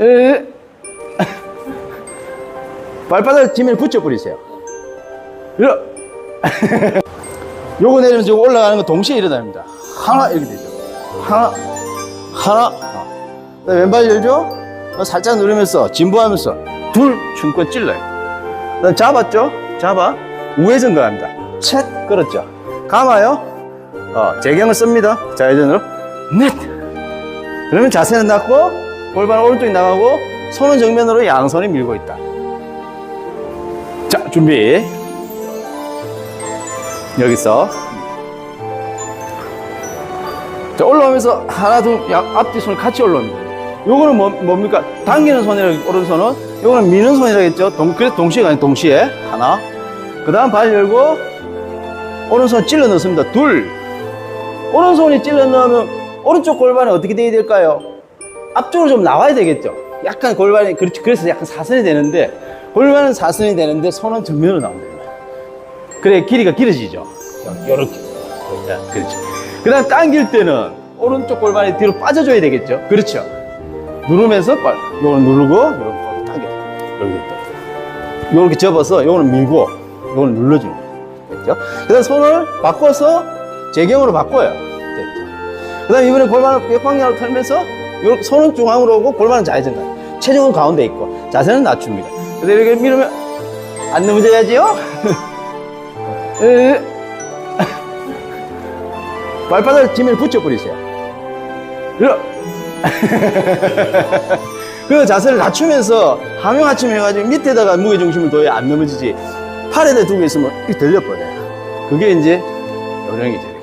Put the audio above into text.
으. 발바닥 지면에 붙여버리세요. 이러. 요거 내리면서 올라가는 거 동시에 일어납니다. 하나 이렇게 되죠. 하나, 하나. 어. 왼발 열죠? 어, 살짝 누르면서 진부하면서 둘 중권 찔러요. 잡았죠? 잡아 우회전 들어갑니다. 챗 끌었죠. 감아요. 어, 재경을 씁니다. 좌회전으로 넷. 그러면 자세는 낮고 골반 오른쪽이 나가고 손은 정면으로 양손이 밀고 있다. 자 준비. 여기서 자 올라오면서 하나 둘 양- 앞뒤 손을 같이 올라옵니다. 요거는 뭐, 뭡니까? 당기는 손이라 오른손은 요거는 미는 손이라겠죠. 동, 그래서 동시에 아니 동시에 하나. 그 다음 발 열고 오른손 찔러 넣습니다. 둘. 오른손이 찔러 넣으면 오른쪽 골반이 어떻게 돼야 될까요? 앞쪽으로 좀 나와야 되겠죠. 약간 골반이 그렇지 그래서 약간 사선이 되는데 골반은 사선이 되는데 손은 정면으로 나온다. 그래 길이가 길어지죠. 요렇게. 자, 그렇죠. 그다음 당길 때는 오른쪽 골반이 뒤로 빠져줘야 되겠죠. 그렇죠. 누르면서 빨, 요걸 누르고 요걸 당겨. 이렇게 또. 요렇게 접어서 요거는 밀고 요거는 눌러주는. 됐죠? 그다음 손을 바꿔서 제경으로 바꿔요. 됐죠? 그다음 이번에 골반을 역방향으로 털면서 요렇게 손은 중앙으로 오고 골반은 좌회전 가요. 체중은 가운데 있고 자세는 낮춥니다. 그래서 이렇게 밀으면 안 넘어져야지요. 으. 발바닥 지면에 붙여버리세요. 그 자세를 낮추면서 하명 하침 해가지고 밑에다가 무게중심을 둬야 안 넘어지지. 팔에다 두고 있으면 이렇게 들려버려요. 그게 이제 요령이죠.